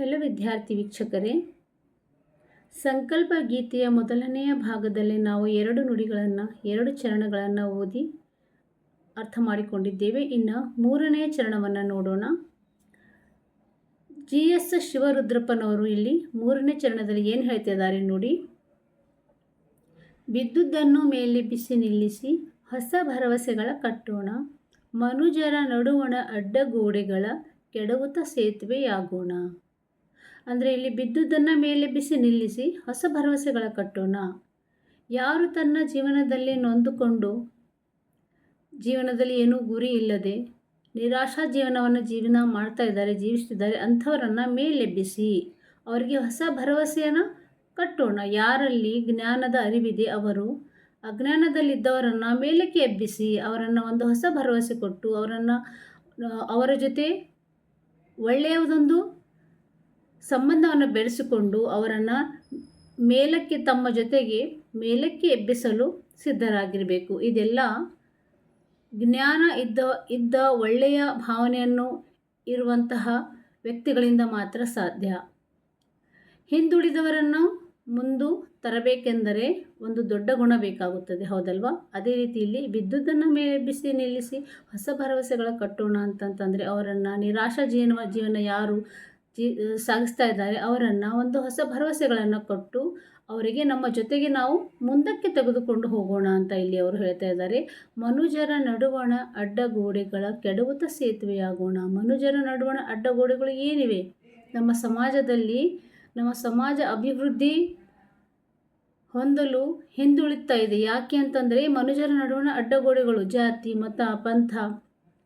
Hello ವಿದ್ಯಾರ್ಥಿ ವೀಕ್ಷಕರೇ, ಸಂಕಲ್ಪ ಗೀತೆಯ ಮೊದಲನೆಯ ಭಾಗದಲ್ಲಿ ನಾವು ಎರಡು ನುಡಿಗಳನ್ನು, ಎರಡು ಚರಣಗಳನ್ನು ಓದಿ ಅರ್ಥ ಮಾಡಿಕೊಂಡಿದ್ದೇವೆ. ಇನ್ನು ಮೂರನೆಯ ಚರಣವನ್ನು ನೋಡೋಣ. ಜಿ ಎಸ್ ಶಿವರುದ್ರಪ್ಪನವರು ಇಲ್ಲಿ ಮೂರನೇ ಚರಣದಲ್ಲಿ ಏನು ಹೇಳ್ತಿದ್ದಾರೆ ನೋಡಿ. ಬಿದ್ದುದನ್ನು ಮೇಲೆ ಬಿಸಿ ನಿಲ್ಲಿಸಿ ಹೊಸ ಭರವಸೆಗಳ ಕಟ್ಟೋಣ. ಮನುಜರ ನಡುವಣ ಅಡ್ಡಗೋಡೆಗಳ ಕೆಡವುತ ಸೇತುವೆಯಾಗೋಣ. ಅಂದರೆ ಇಲ್ಲಿ ಬಿದ್ದುದನ್ನು ಮೇಲೆಬ್ಬಿಸಿ ನಿಲ್ಲಿಸಿ ಹೊಸ ಭರವಸೆಗಳ ಕಟ್ಟೋಣ. ಯಾರು ತನ್ನ ಜೀವನದಲ್ಲಿ ನೊಂದುಕೊಂಡು ಜೀವನದಲ್ಲಿ ಏನೂ ಗುರಿ ಇಲ್ಲದೆ ನಿರಾಶಾ ಜೀವನವನ್ನು ಜೀವನ ಮಾಡ್ತಾ ಇದ್ದಾರೆ, ಜೀವಿಸ್ತಿದ್ದಾರೆ, ಅಂಥವರನ್ನು ಮೇಲೆಬ್ಬಿಸಿ ಅವರಿಗೆ ಹೊಸ ಭರವಸೆಯನ್ನು ಕಟ್ಟೋಣ. ಯಾರಲ್ಲಿ ಜ್ಞಾನದ ಅರಿವಿದೆ ಅವರು ಅಜ್ಞಾನದಲ್ಲಿದ್ದವರನ್ನು ಮೇಲಕ್ಕೆ ಎಬ್ಬಿಸಿ ಅವರನ್ನು ಒಂದು ಹೊಸ ಭರವಸೆ ಕೊಟ್ಟು ಅವರನ್ನು ಅವರ ಜೊತೆ ಒಳ್ಳೆಯದೊಂದು ಸಂಬಂಧವನ್ನು ಬೆಳೆಸಿಕೊಂಡು ಅವರನ್ನು ಮೇಲಕ್ಕೆ ತಮ್ಮ ಜೊತೆಗೆ ಮೇಲಕ್ಕೆ ಎಬ್ಬಿಸಲು ಸಿದ್ಧರಾಗಿರಬೇಕು. ಇದೆಲ್ಲ ಜ್ಞಾನ ಇದ್ದ ಇದ್ದ ಒಳ್ಳೆಯ ಭಾವನೆಯನ್ನು ಇರುವಂತಹ ವ್ಯಕ್ತಿಗಳಿಂದ ಮಾತ್ರ ಸಾಧ್ಯ. ಹಿಂದುಳಿದವರನ್ನು ಮುಂದು ತರಬೇಕೆಂದರೆ ಒಂದು ದೊಡ್ಡ ಗುಣ ಬೇಕಾಗುತ್ತದೆ, ಹೌದಲ್ವಾ? ಅದೇ ರೀತಿಯಲ್ಲಿ ಬಿದ್ದುದನ್ನು ಮೇಲೆಬ್ಬಿಸಿ ನಿಲ್ಲಿಸಿ ಹೊಸ ಭರವಸೆಗಳ ಕಟ್ಟೋಣ ಅಂತಂತಂದರೆ ಅವರನ್ನು ನಿರಾಶಾ ಜೀವನ ಜೀವನ ಯಾರು ಜೀ ಸಾಗಿಸ್ತಾ ಇದ್ದಾರೆ. ಅವರನ್ನು ಒಂದು ಹೊಸ ಭರವಸೆಗಳನ್ನು ಕೊಟ್ಟು ಅವರಿಗೆ ನಮ್ಮ ಜೊತೆಗೆ ನಾವು ಮುಂದಕ್ಕೆ ತೆಗೆದುಕೊಂಡು ಹೋಗೋಣ ಅಂತ ಇಲ್ಲಿ ಅವರು ಹೇಳ್ತಾ ಇದ್ದಾರೆ. ಮನುಜರ ನಡುವಣ ಅಡ್ಡಗೋಡೆಗಳ ಕೆಡವುತ ಸೇತುವೆಯಾಗೋಣ. ಮನುಜರ ನಡುವಣ ಅಡ್ಡಗೋಡೆಗಳು ಏನಿವೆ? ನಮ್ಮ ಸಮಾಜದಲ್ಲಿ, ನಮ್ಮ ಸಮಾಜ ಅಭಿವೃದ್ಧಿ ಹೊಂದಲು ಹಿಂದುಳಿತಾ ಇದೆ. ಯಾಕೆ ಅಂತಂದರೆ ಮನುಜರ ನಡುವಣ ಅಡ್ಡಗೋಡೆಗಳು ಜಾತಿ, ಮತ, ಪಂಥ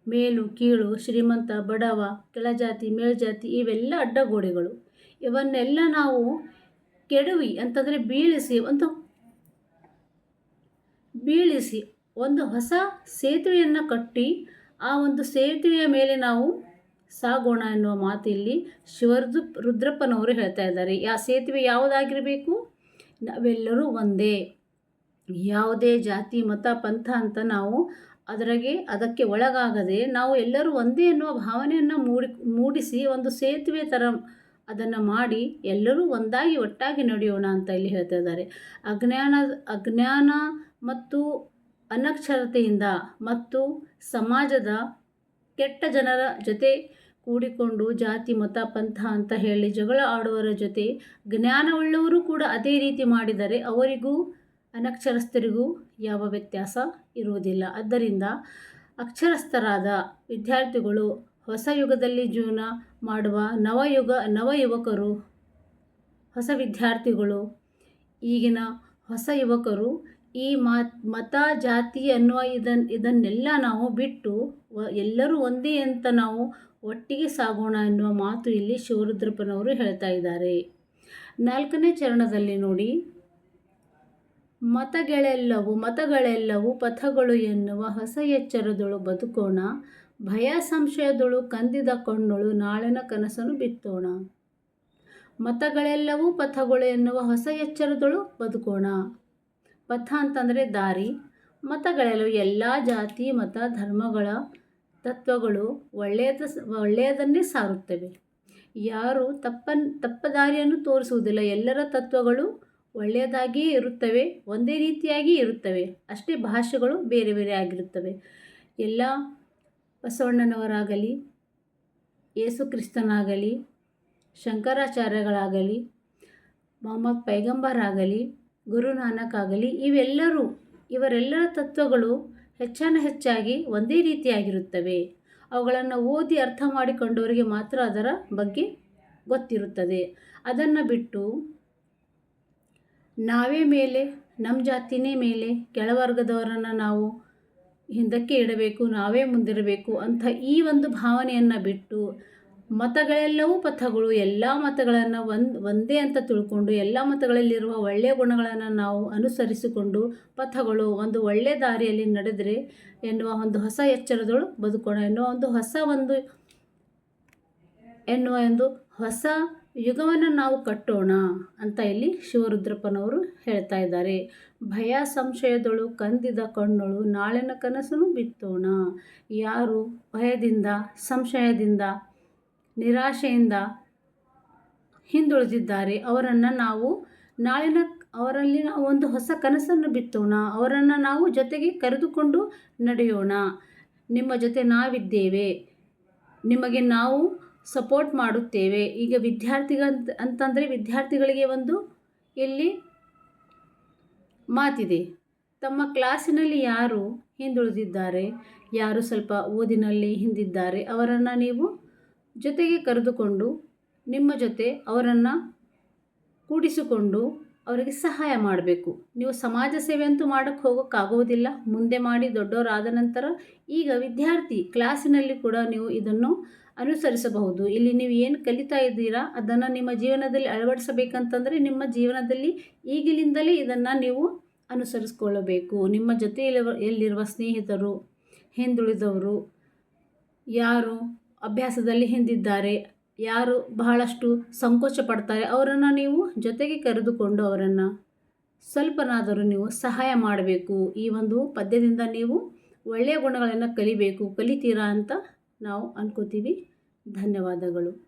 ಮೇಲು, ಕೀಳು, ಶ್ರೀಮಂತ, ಬಡವ, ಕೆಳಜಾತಿ, ಮೇಲ್ಜಾತಿ ಇವೆಲ್ಲ ಅಡ್ಡಗೋಡೆಗಳು. ಇವನ್ನೆಲ್ಲ ನಾವು ಕೆಡವಿ ಅಂತಂದರೆ ಬೀಳಿಸಿ ಒಂದು ಬೀಳಿಸಿ ಒಂದು ಹೊಸ ಸೇತುವೆಯನ್ನು ಕಟ್ಟಿ ಆ ಒಂದು ಸೇತುವೆಯ ಮೇಲೆ ನಾವು ಸಾಗೋಣ ಎನ್ನುವ ಮಾತಿಲ್ಲಿ ಶಿವರ್ದು ರುದ್ರಪ್ಪನವರು ಹೇಳ್ತಾ ಇದ್ದಾರೆ. ಆ ಸೇತುವೆ ಯಾವುದಾಗಿರಬೇಕು? ನಾವೆಲ್ಲರೂ ಒಂದೇ. ಯಾವುದೇ ಜಾತಿ, ಮತ, ಪಂಥ ಅಂತ ನಾವು ಅದರಾಗೆ ಅದಕ್ಕೆ ಒಳಗಾಗದೆ ನಾವು ಎಲ್ಲರೂ ಒಂದೇ ಎನ್ನುವ ಭಾವನೆಯನ್ನು ಮೂಡಿ, ಮೂಡಿಸಿ ಒಂದು ಸೇತುವೆ ಥರ ಅದನ್ನು ಮಾಡಿ ಎಲ್ಲರೂ ಒಂದಾಗಿ ಒಟ್ಟಾಗಿ ನಡೆಯೋಣ ಅಂತ ಇಲ್ಲಿ ಹೇಳ್ತಾ ಇದ್ದಾರೆ. ಅಜ್ಞಾನ ಅಜ್ಞಾನ ಮತ್ತು ಅನಕ್ಷರತೆಯಿಂದ ಮತ್ತು ಸಮಾಜದ ಕೆಟ್ಟ ಜನರ ಜೊತೆ ಕೂಡಿಕೊಂಡು ಜಾತಿ, ಮತ, ಪಂಥ ಅಂತ ಹೇಳಿ ಜಗಳ ಆಡುವವರ ಜೊತೆ ಜ್ಞಾನವುಳ್ಳವರು ಕೂಡ ಅದೇ ರೀತಿ ಮಾಡಿದರೆ ಅವರಿಗೂ ಅನಕ್ಷರಸ್ಥರಿಗೂ ಯಾವ ವ್ಯತ್ಯಾಸ ಇರುವುದಿಲ್ಲ. ಆದ್ದರಿಂದ ಅಕ್ಷರಸ್ಥರಾದ ವಿದ್ಯಾರ್ಥಿಗಳು ಹೊಸ ಯುಗದಲ್ಲಿ ಜೀವನ ಮಾಡುವ ನವಯುಗ ನವ ಯುವಕರು, ಹೊಸ ವಿದ್ಯಾರ್ಥಿಗಳು, ಈಗಿನ ಹೊಸ ಯುವಕರು ಈ ಮಾತ್ ಜಾತಿ ಅನ್ನುವ ಇದನ್, ಇದನ್ನೆಲ್ಲ ನಾವು ಬಿಟ್ಟು ಎಲ್ಲರೂ ಒಂದೇ ಅಂತ ನಾವು ಒಟ್ಟಿಗೆ ಸಾಗೋಣ ಎನ್ನುವ ಮಾತು ಇಲ್ಲಿ ಶಿವರುದ್ರಪ್ಪನವರು ಹೇಳ್ತಾ ಇದ್ದಾರೆ. ನಾಲ್ಕನೇ ಚರಣದಲ್ಲಿ ನೋಡಿ. ಮತಗಳೆಲ್ಲವೂ ಮತಗಳೆಲ್ಲವೂ ಪಥಗಳು ಎನ್ನುವ ಹೊಸ ಎಚ್ಚರದೊಳು ಬದುಕೋಣ, ಭಯ ಸಂಶಯದೊಳು ಕಂದಿದ ಕೊಂಡಳು ನಾಳಿನ ಕನಸನ್ನು ಬಿತ್ತೋಣ. ಮತಗಳೆಲ್ಲವೂ ಪಥಗಳು ಎನ್ನುವ ಹೊಸ ಎಚ್ಚರದೊಳು ಬದುಕೋಣ. ಪಥ ಅಂತಂದರೆ ದಾರಿ. ಮತಗಳೆಲ್ಲವೂ ಎಲ್ಲ ಜಾತಿ, ಮತ, ಧರ್ಮಗಳ ತತ್ವಗಳು ಒಳ್ಳೆಯದ, ಒಳ್ಳೆಯದನ್ನೇ ಸಾರುತ್ತವೆ. ಯಾರು ತಪ್ಪ ದಾರಿಯನ್ನು ತೋರಿಸುವುದಿಲ್ಲ. ಎಲ್ಲರ ತತ್ವಗಳು ಒಳ್ಳೆಯದಾಗಿಯೇ ಇರುತ್ತವೆ, ಒಂದೇ ರೀತಿಯಾಗಿ ಇರುತ್ತವೆ. ಅಷ್ಟೇ ಭಾಷೆಗಳು ಬೇರೆ ಬೇರೆ ಆಗಿರುತ್ತವೆ. ಎಲ್ಲ ಬಸವಣ್ಣನವರಾಗಲಿ, ಯೇಸು ಕ್ರಿಸ್ತನಾಗಲಿ, ಶಂಕರಾಚಾರ್ಯಗಳಾಗಲಿ, ಮೊಹಮ್ಮದ್ ಪೈಗಂಬರಾಗಲಿ ಗುರುನಾನಕ್ ಆಗಲಿ ಇವೆಲ್ಲರೂ, ಇವರೆಲ್ಲರ ತತ್ವಗಳು ಹೆಚ್ಚಾನ ಹೆಚ್ಚಾಗಿ ಒಂದೇ ರೀತಿಯಾಗಿರುತ್ತವೆ. ಅವುಗಳನ್ನು ಓದಿ ಅರ್ಥ ಮಾಡಿಕೊಂಡವರಿಗೆ ಮಾತ್ರ ಅದರ ಬಗ್ಗೆ ಗೊತ್ತಿರುತ್ತದೆ. ಅದನ್ನು ಬಿಟ್ಟು ನಾವೇ ಮೇಲೆ ನಮ್ಮ ಜಾತಿನೇ ಮೇಲೆ, ಕೆಳವರ್ಗದವರನ್ನು ನಾವು ಹಿಂದಕ್ಕೆ ಇಡಬೇಕು, ನಾವೇ ಮುಂದಿರಬೇಕು ಅಂತ ಈ ಒಂದು ಭಾವನೆಯನ್ನು ಬಿಟ್ಟು ಮತಗಳೆಲ್ಲವೂ ಪಥಗಳು, ಎಲ್ಲ ಮತಗಳನ್ನು ಒಂದು, ಒಂದೇ ಅಂತ ತಿಳ್ಕೊಂಡು, ಎಲ್ಲ ಮತಗಳಲ್ಲಿರುವ ಒಳ್ಳೆಯ ಗುಣಗಳನ್ನು ನಾವು ಅನುಸರಿಸಿಕೊಂಡು ಪಥಗಳು ಒಂದು ಒಳ್ಳೆಯ ದಾರಿಯಲ್ಲಿ ನಡೆದರೆ ಎನ್ನುವ ಒಂದು ಹೊಸ ಎಚ್ಚರದಳು ಬದುಕೋಣ ಎನ್ನುವ ಒಂದು ಹೊಸ ಒಂದು, ಎನ್ನುವ ಒಂದು ಹೊಸ ಯುಗವನ್ನು ನಾವು ಕಟ್ಟೋಣ ಅಂತ ಇಲ್ಲಿ ಶಿವರುದ್ರಪ್ಪನವರು ಹೇಳ್ತಾ ಇದ್ದಾರೆ. ಭಯ ಸಂಶಯದಳು ಕಂದಿದ ಕಣ್ಣಳು ನಾಳಿನ ಕನಸನ್ನು ಬಿತ್ತೋಣ. ಯಾರು ಭಯದಿಂದ, ಸಂಶಯದಿಂದ, ನಿರಾಶೆಯಿಂದ ಹಿಂದುಳಿದಿದ್ದಾರೆ, ಅವರನ್ನು ನಾವು ನಾಳಿನ ಅವರಲ್ಲಿ ಒಂದು ಹೊಸ ಕನಸನ್ನು ಬಿತ್ತೋಣ. ಅವರನ್ನು ನಾವು ಜೊತೆಗೆ ಕರೆದುಕೊಂಡು ನಡೆಯೋಣ. ನಿಮ್ಮ ಜೊತೆ ನಾವಿದ್ದೇವೆ. ನಿಮಗೆ ನಾವು ಸಪೋರ್ಟ್ ಮಾಡುತ್ತೇವೆ. ಈಗ ವಿದ್ಯಾರ್ಥಿಗಂತ ಅಂತಂದರೆ ವಿದ್ಯಾರ್ಥಿಗಳಿಗೆ ಒಂದು ಇಲ್ಲಿ ಮಾತಿದೆ. ತಮ್ಮ ಕ್ಲಾಸಿನಲ್ಲಿ ಯಾರು ಹಿಂದುಳಿದಿದ್ದಾರೆ? ಯಾರು ಸ್ವಲ್ಪ ಓದಿನಲ್ಲಿ ಹಿಂದಿದ್ದಾರೆ? ಅವರನ್ನು ನೀವು ಜೊತೆಗೆ ಕರೆದುಕೊಂಡು, ನಿಮ್ಮ ಜೊತೆ ಅವರನ್ನು ಕೂಡಿಸಿಕೊಂಡು ಅವರಿಗೆ ಸಹಾಯ ಮಾಡಬೇಕು. ನೀವು ಸಮಾಜ ಸೇವೆ ಅಂತೂ ಮಾಡೋಕ್ಕೆ ಹೋಗೋಕ್ಕಾಗೋದಿಲ್ಲ ಮುಂದೆ ಮಾಡಿ ದೊಡ್ಡವರಾದ ನಂತರ ಈಗ ವಿದ್ಯಾರ್ಥಿ ಕ್ಲಾಸಿನಲ್ಲಿ ಕೂಡ ನೀವು ಇದನ್ನು ಅನುಸರಿಸಬಹುದು. ಇಲ್ಲಿ ನೀವು ಏನು ಕಲಿತಾ ಇದ್ದೀರಾ, ಅದನ್ನು ನಿಮ್ಮ ಜೀವನದಲ್ಲಿ ಅಳವಡಿಸಬೇಕಂತಂದರೆ ನಿಮ್ಮ ಜೀವನದಲ್ಲಿ ಈಗಿನಿಂದಲೇ ಇದನ್ನು ನೀವು ಅನುಸರಿಸ್ಕೊಳ್ಳಬೇಕು. ನಿಮ್ಮ ಜೊತೆಯಲ್ಲಿರುವ ಎಲ್ಲಿರುವ ಸ್ನೇಹಿತರು, ಹಿಂದುಳಿದವರು, ಯಾರು ಅಭ್ಯಾಸದಲ್ಲಿ ಹಿಂದಿದ್ದಾರೆ, ಯಾರು ಬಹಳಷ್ಟು ಸಂಕೋಚ ಪಡ್ತಾರೆ, ಅವರನ್ನು ನೀವು ಜೊತೆಗೆ ಕರೆದುಕೊಂಡು ಅವರನ್ನು ಸ್ವಲ್ಪನಾದರೂ ನೀವು ಸಹಾಯ ಮಾಡಬೇಕು. ಈ ಒಂದು ಪದ್ಯದಿಂದ ನೀವು ಒಳ್ಳೆಯ ಗುಣಗಳನ್ನು ಕಲಿಬೇಕು. ಕಲಿತೀರಾ ಅಂತ ನಾವು ಅನ್ಕೋತೀವಿ. ಧನ್ಯವಾದಗಳು.